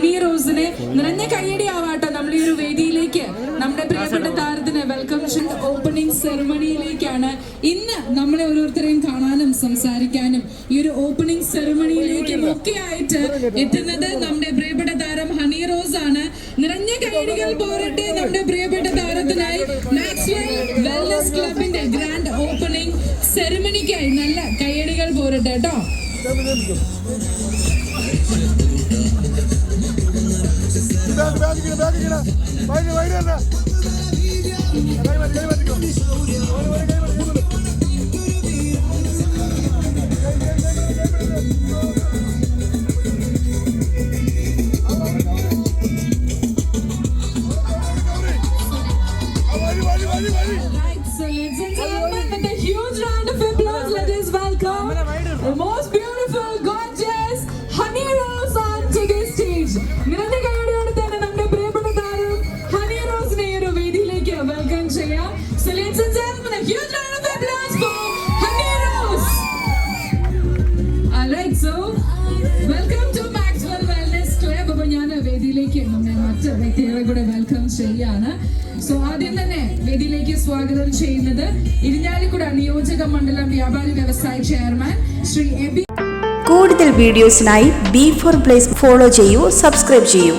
Honey റോസിനെ നിറഞ്ഞ കയ്യടി ആവാട്ടെ. നമ്മൾ ഈ ഒരു വേദിയിലേക്ക് നമ്മുടെ പ്രിയപ്പെട്ട താരത്തിന് വെൽക്കം ഓപ്പണിംഗ് സെറമണിയിലേക്കാണ് ഇന്ന് നമ്മളെ ഓരോരുത്തരെയും കാണാനും സംസാരിക്കാനും ഈ ഒരു ഓപ്പണിംഗ് സെറമണിയിലേക്കും ഒക്കെ ആയിട്ട് എത്തുന്നത് നമ്മുടെ പ്രിയപ്പെട്ട താരം ഹണി റോസ് ആണ്. നിറഞ്ഞ കയ്യടികൾ പോരട്ടെ നമ്മുടെ പ്രിയപ്പെട്ട താരത്തിനായി മാക്സ്വെൽ വെൽനസ് ക്ലബിന്റെ ഗ്രാൻഡ് ഓപ്പണിംഗ് സെറമണിക്കായി നല്ല കയ്യടികൾ പോരട്ടെ കേട്ടോ ബാധിക്കണം ബാധിക്കണം വൈകി വൈകി The most beautiful, gorgeous Honey Rose onto this stage. ചെയ്യാം So ladies and gentlemen, a huge round of applause for Honey. Alright, so welcome to Maxwell Wellness Club. അപ്പൊ ഞാൻ വേദിയിലേക്ക് മറ്റ് വ്യക്തികളെ കൂടെ വെൽക്കം ചെയ്യാണ് സോ ആദ്യം തന്നെ വേദിയിലേക്ക് സ്വാഗതം ചെയ്യുന്നത് ഇരിഞ്ഞാലിക്കുട നിയോജക മണ്ഡലം വ്യാപാരി വ്യവസായ ചെയർമാൻ ശ്രീ എബി കൂടുതൽ വീഡിയോസിനായി ബി ഫോർ പ്ലേസ് ഫോളോ ചെയ്യൂ സബ്സ്ക്രൈബ് ചെയ്യൂ